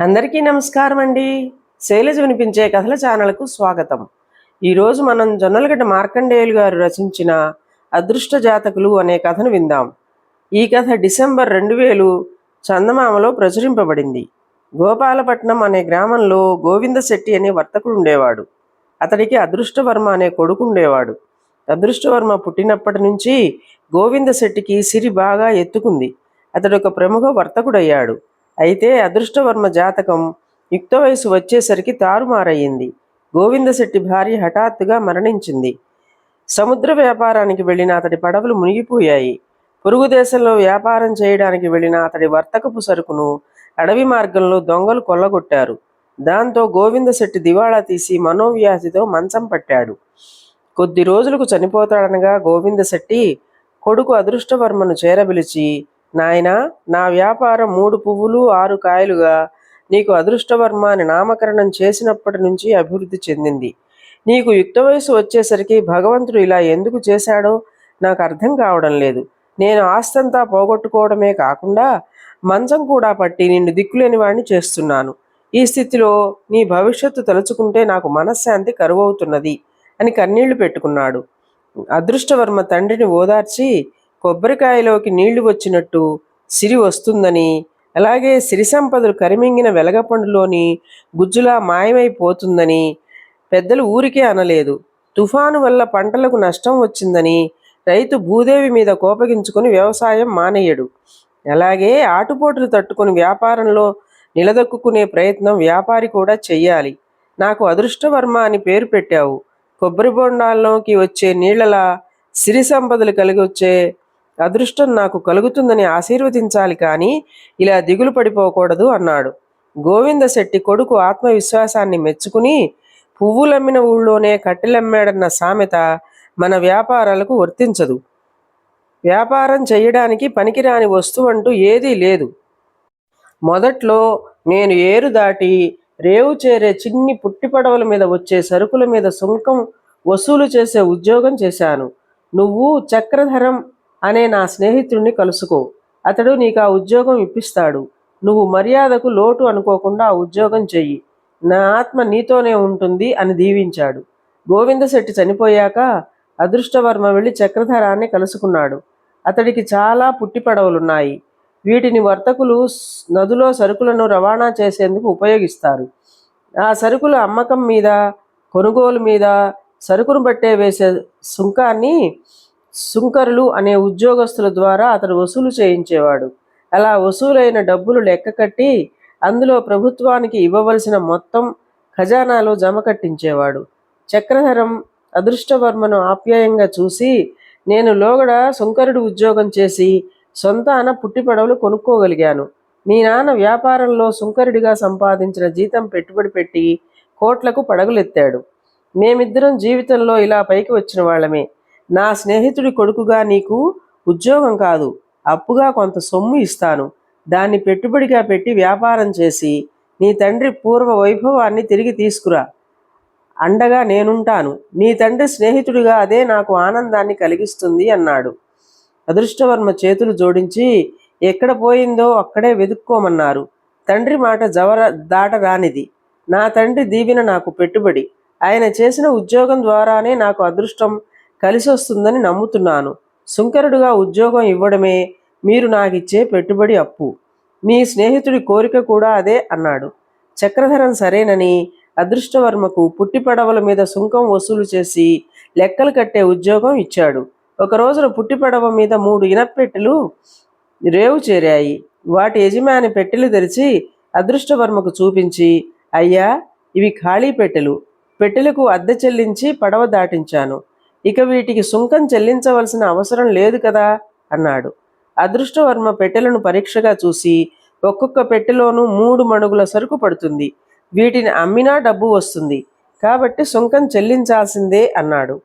అందరికీ నమస్కారం అండి శైలజ వినిపించే కథల ఛానల్కు స్వాగతం. ఈరోజు మనం జొన్నలగడ్డ మార్కండేయులు గారు రచించిన అదృష్ట జాతకులు అనే కథను విందాం. ఈ కథ డిసెంబర్ రెండు వేలు చందమామలో ప్రచురింపబడింది. గోపాలపట్నం అనే గ్రామంలో గోవింద శెట్టి అనే వర్తకుడు ఉండేవాడు. అతడికి అదృష్టవర్మ అనే కొడుకు ఉండేవాడు. అదృష్టవర్మ పుట్టినప్పటి నుంచి గోవింద శెట్టికి సిరి బాగా ఎత్తుకుంది. అతడు ఒక ప్రముఖ వర్తకుడయ్యాడు. అయితే అదృష్టవర్మ జాతకం యుక్త వయసు వచ్చేసరికి తారుమారయ్యింది. గోవిందశెట్టి భార్య హఠాత్తుగా మరణించింది. సముద్ర వ్యాపారానికి వెళ్ళిన అతడి పడవలు మునిగిపోయాయి. పొరుగు దేశంలో వ్యాపారం చేయడానికి వెళ్ళిన అతడి వర్తకపు సరుకును అడవి మార్గంలో దొంగలు కొల్లగొట్టారు. దాంతో గోవిందశెట్టి దివాళా తీసి మనోవ్యాధితో మంచం పట్టాడు. కొద్ది రోజులకు చనిపోతాడనగా గోవిందశెట్టి కొడుకు అదృష్టవర్మను చేరబిలిచి నాయనా నా వ్యాపారం మూడు పువ్వులు ఆరు కాయలుగా నీకు అదృష్టవర్మ అని నామకరణం చేసినప్పటి నుంచి అభివృద్ధి చెందింది. నీకు యుక్త వయసు వచ్చేసరికి భగవంతుడు ఇలా ఎందుకు చేశాడో నాకు అర్థం కావడం లేదు. నేను ఆస్తంతా పోగొట్టుకోవడమే కాకుండా మంచం కూడా పట్టి నిన్ను దిక్కులేని వాడిని చేస్తున్నాను. ఈ స్థితిలో నీ భవిష్యత్తు తలుచుకుంటే నాకు మనశ్శాంతి కరువవుతున్నది అని కన్నీళ్ళు పెట్టుకున్నాడు. అదృష్టవర్మ తండ్రిని ఓదార్చి కొబ్బరికాయలోకి నీళ్ళు వచ్చినట్టు సిరి వస్తుందని అలాగే సిరి సంపదలు కరిమింగిన వెలగపండులోని గుజ్జులా మాయమైపోతుందని పెద్దలు ఊరికే అనలేదు. తుఫాను వల్ల పంటలకు నష్టం వచ్చిందని రైతు భూదేవి మీద కోపగించుకొని వ్యవసాయం మానేయడు. అలాగే ఆటుపోటులు తట్టుకొని వ్యాపారంలో నిలదొక్కునే ప్రయత్నం వ్యాపారి కూడా చెయ్యాలి. నాకు అదృష్టవర్మ అని పేరు పెట్టావు. కొబ్బరి బొండాల్లోకి వచ్చే నీళ్ళలా సిరి సంపదలు కలిగి వచ్చే అదృష్టం నాకు కలుగుతుందని ఆశీర్వదించాలి కానీ ఇలా దిగులు పడిపోకూడదు అన్నాడు. గోవిందశెట్టి కొడుకు ఆత్మవిశ్వాసాన్ని మెచ్చుకుని పువ్వులమ్మిన ఊళ్ళోనే కట్టెలమ్మాడన్న సామెత మన వ్యాపారాలకు వర్తించదు. వ్యాపారం చేయడానికి పనికిరాని వస్తువు అంటూ ఏదీ లేదు. మొదట్లో నేను ఏరు దాటి రేవు చేరే చిన్ని పుట్టి పడవల మీద వచ్చే సరుకుల మీద సుంకం వసూలు చేసే ఉద్యోగం చేశాను. నువ్వు చక్రధరం అనే నా స్నేహితుడిని కలుసుకో. అతడు నీకు ఆ ఉద్యోగం ఇప్పిస్తాడు. నువ్వు మర్యాదకు లోటు అనుకోకుండా ఆ ఉద్యోగం చెయ్యి. నా ఆత్మ నీతోనే ఉంటుంది అని దీవించాడు. గోవిందశెట్టి చనిపోయాక అదృష్టవర్మ వెళ్ళి చక్రధరాన్ని కలుసుకున్నాడు. అతడికి చాలా పుట్టిపడవలున్నాయి. వీటిని వర్తకులు నదులో నదిలో సరుకులను రవాణా చేసేందుకు ఉపయోగిస్తారు. ఆ సరుకుల అమ్మకం మీద కొనుగోలు మీద సరుకును బట్టే వేసే సుంకాన్ని సుంకరులు అనే ఉద్యోగస్తుల ద్వారా అతడు వసూలు చేయించేవాడు. అలా వసూలైన డబ్బులు లెక్క కట్టి అందులో ప్రభుత్వానికి ఇవ్వవలసిన మొత్తం ఖజానాలో జమ కట్టించేవాడు. చక్రధరం అదృష్టవర్మను ఆప్యాయంగా చూసి నేను లోగడ సుంకరుడు ఉద్యోగం చేసి సొంతాన పుట్టి పడవలు కొనుక్కోగలిగాను. మీ నాన్న వ్యాపారంలో సుంకరుడిగా సంపాదించిన జీతం పెట్టుబడి పెట్టి కోట్లకు పడగలెత్తాడు. మేమిద్దరం జీవితంలో ఇలా పైకి వచ్చిన వాళ్ళమే. నా స్నేహితుడి కొడుకుగా నీకు ఉద్యోగం కాదు. అప్పుగా కొంత సొమ్ము ఇస్తాను. దాన్ని పెట్టుబడిగా పెట్టి వ్యాపారం చేసి నీ తండ్రి పూర్వ వైభవాన్ని తిరిగి తీసుకురా. అండగా నేనుంటాను. నీ తండ్రి స్నేహితుడిగా అదే నాకు ఆనందాన్ని కలిగిస్తుంది అన్నాడు. అదృష్టవర్మ చేతులు జోడించి ఎక్కడ పోయిందో అక్కడే వెతుక్కోమన్నారు. తండ్రి మాట జవర దాటరానిది. నా తండ్రి దీవెన నాకు పెట్టుబడి. ఆయన చేసిన ఉద్యోగం ద్వారానే నాకు అదృష్టం కలిసి వస్తుందని నమ్ముతున్నాను. సుంకరుడుగా ఉద్యోగం ఇవ్వడమే మీరు నాకిచ్చే పెట్టుబడి అప్పు. మీ స్నేహితుడి కోరిక కూడా అదే అన్నాడు. చక్రధరం సరేనని అదృష్టవర్మకు పుట్టి పడవల మీద సుంకం వసూలు చేసి లెక్కలు కట్టే ఉద్యోగం ఇచ్చాడు. ఒక రోజున పుట్టి పడవ మీద మూడు ఇనపెట్టెలు రేవు చేరాయి. వాటి యజమాని పెట్టెలు తెరిచి అదృష్టవర్మకు చూపించి అయ్యా ఇవి ఖాళీ పెట్టెలు. పెట్టెలకు అద్దె చెల్లించి పడవ దాటించాను. ఇక వీటికి సుంకం చెల్లించవలసిన అవసరం లేదు కదా అన్నాడు. అదృష్టవర్మ పెట్టెలను పరీక్షగా చూసి ఒక్కొక్క పెట్టెలోనూ మూడు మణుగుల సరుకు పడుతుంది. వీటిని అమ్మినా డబ్బు వస్తుంది. కాబట్టి సుంకం చెల్లించాల్సిందే అన్నాడు.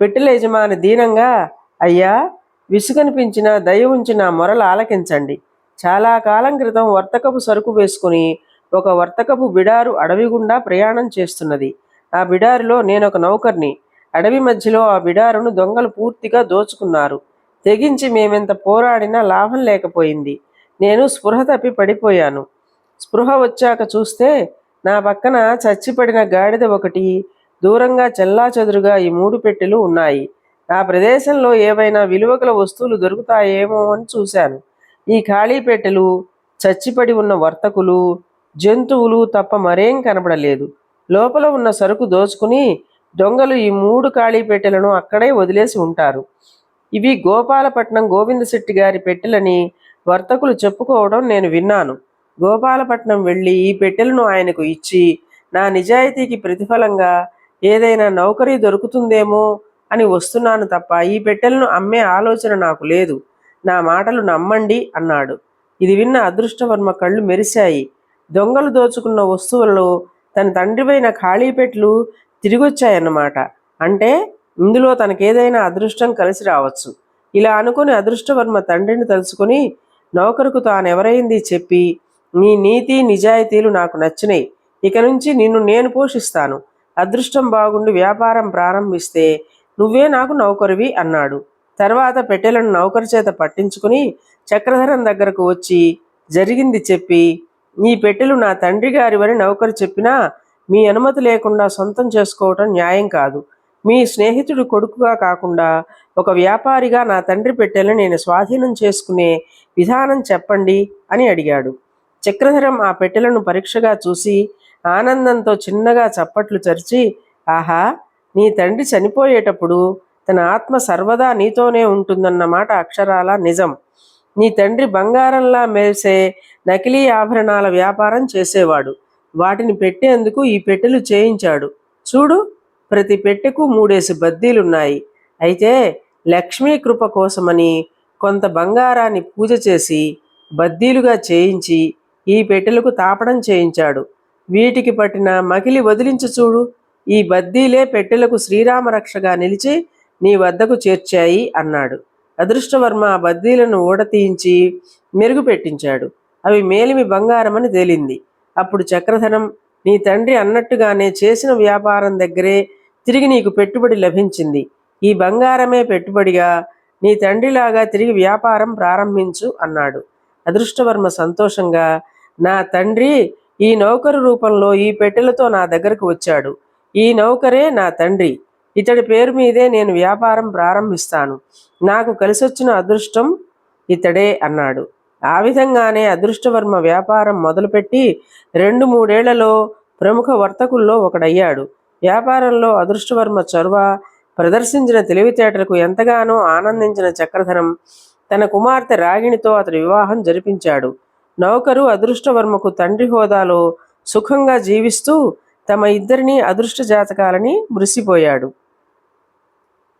పెట్టెల యజమాని దీనంగా అయ్యా విసుగనిపించిన దయ ఉంచిన మొరలు ఆలకించండి. చాలా కాలం క్రితం వర్తకపు సరుకు వేసుకుని ఒక వర్తకపు బిడారు అడవి గుండా ప్రయాణం చేస్తున్నది. ఆ బిడారులో నేను ఒక నౌకర్ని. అడవి మధ్యలో ఆ బిడారును దొంగలు పూర్తిగా దోచుకున్నారు. తెగించి మేమెంత పోరాడినా లాభం లేకపోయింది. నేను స్పృహ తప్పి పడిపోయాను. స్పృహ వచ్చాక చూస్తే నా పక్కన చచ్చిపడిన గాడిద ఒకటి దూరంగా చెల్లాచెదురుగా ఈ మూడు పెట్టెలు ఉన్నాయి. ఆ ప్రదేశంలో ఏవైనా విలువగల వస్తువులు దొరుకుతాయేమో అని చూశాను. ఈ ఖాళీ పెట్టెలు చచ్చిపడి ఉన్న వర్తకులు జంతువులు తప్ప మరేం కనబడలేదు. లోపల ఉన్న సరుకు దోచుకుని దొంగలు ఈ మూడు ఖాళీ పెట్టెలను అక్కడే వదిలేసి ఉంటారు. ఇవి గోపాలపట్నం గోవిందశెట్టి గారి పెట్టెలని వర్తకులు చెప్పుకోవడం నేను విన్నాను. గోపాలపట్నం వెళ్ళి ఈ పెట్టెలను ఆయనకు ఇచ్చి నా నిజాయితీకి ప్రతిఫలంగా ఏదైనా నౌకరీ దొరుకుతుందేమో అని వస్తున్నాను తప్ప ఈ పెట్టెలను అమ్మే ఆలోచన నాకు లేదు. నా మాటలు నమ్మండి అన్నాడు. ఇది విన్న అదృష్టవర్మ కళ్ళు మెరిశాయి. దొంగలు దోచుకున్న వస్తువులలో తన తండ్రివైన ఖాళీ తిరిగి వచ్చాయన్నమాట అంటే ఇందులో తనకేదైనా అదృష్టం కలిసి రావచ్చు. ఇలా అనుకుని అదృష్టవర్మ తండ్రిని తలుచుకుని నౌకరుకు తానెవరైంది చెప్పి నీ నీతి నిజాయితీలు నాకు నచ్చినాయి. ఇక నుంచి నిన్ను నేను పోషిస్తాను. అదృష్టం బాగుండి వ్యాపారం ప్రారంభిస్తే నువ్వే నాకు నౌకరివి అన్నాడు. తర్వాత పెట్టెలను నౌకరు చేత పట్టించుకుని చక్రధరం దగ్గరకు వచ్చి జరిగింది చెప్పి నీ పెట్టెలు నా తండ్రి గారివని నౌకరు చెప్పినా మీ అనుమతి లేకుండా సొంతం చేసుకోవటం న్యాయం కాదు. మీ స్నేహితుడు కొడుకుగా కాకుండా ఒక వ్యాపారిగా నా తండ్రి పెట్టెలను నేను స్వాధీనం చేసుకునే విధానం చెప్పండి అని అడిగాడు. చక్రధరం ఆ పెట్టెలను పరీక్షగా చూసి ఆనందంతో చిన్నగా చప్పట్లు చరిచి ఆహా నీ తండ్రి చనిపోయేటప్పుడు తన ఆత్మ సర్వదా నీతోనే ఉంటుందన్నమాట అక్షరాల నిజం. నీ తండ్రి బంగారంలా మెరిసే నకిలీ ఆభరణాల వ్యాపారం చేసేవాడు. వాటిని పెట్టేందుకు ఈ పెట్టెలు చేయించాడు. చూడు ప్రతి పెట్టెకు మూడేసి బద్దీలున్నాయి. అయితే లక్ష్మీ కృప కోసమని కొంత బంగారాన్ని పూజ చేసి బద్దీలుగా చేయించి ఈ పెట్టెలకు తాపడం చేయించాడు. వీటికి పట్టిన మకిలి వదిలించి చూడు. ఈ బద్దీలే పెట్టెలకు శ్రీరామరక్షగా నిలిచి నీ వద్దకు చేర్చాయి అన్నాడు. అదృష్టవర్మ ఆ బద్దీలను ఊడతీయించి మెరుగుపెట్టించాడు అవి మేలిమి బంగారమని తేలింది. అప్పుడు చక్రధనం నీ తండ్రి అన్నట్టుగానే చేసిన వ్యాపారం దగ్గరే తిరిగి నీకు పెట్టుబడి లభించింది. ఈ బంగారమే పెట్టుబడిగా నీ తండ్రిలాగా తిరిగి వ్యాపారం ప్రారంభించు అన్నాడు. అదృష్టవర్మ సంతోషంగా నా తండ్రి ఈ నౌకరు రూపంలో ఈ పెట్టెలతో నా దగ్గరకు వచ్చాడు. ఈ నౌకరే నా తండ్రి. ఇతడి పేరు మీదే నేను వ్యాపారం ప్రారంభిస్తాను. నాకు కలిసొచ్చిన అదృష్టం ఇతడే అన్నాడు. ఆ విధంగానే అదృష్టవర్మ వ్యాపారం మొదలుపెట్టి రెండు మూడేళ్ళలో ప్రముఖ వర్తకుల్లో ఒకడయ్యాడు. వ్యాపారంలో అదృష్టవర్మ చొరవ ప్రదర్శించిన తెలివితేటలకు ఎంతగానో ఆనందించిన చక్రధరం తన కుమార్తె రాగిణితో అతడి వివాహం జరిపించాడు. నౌకరు అదృష్టవర్మకు తండ్రి హోదాలో సుఖంగా జీవిస్తూ తమ ఇద్దరిని అదృష్ట జాతకాలని మురిసిపోయాడు.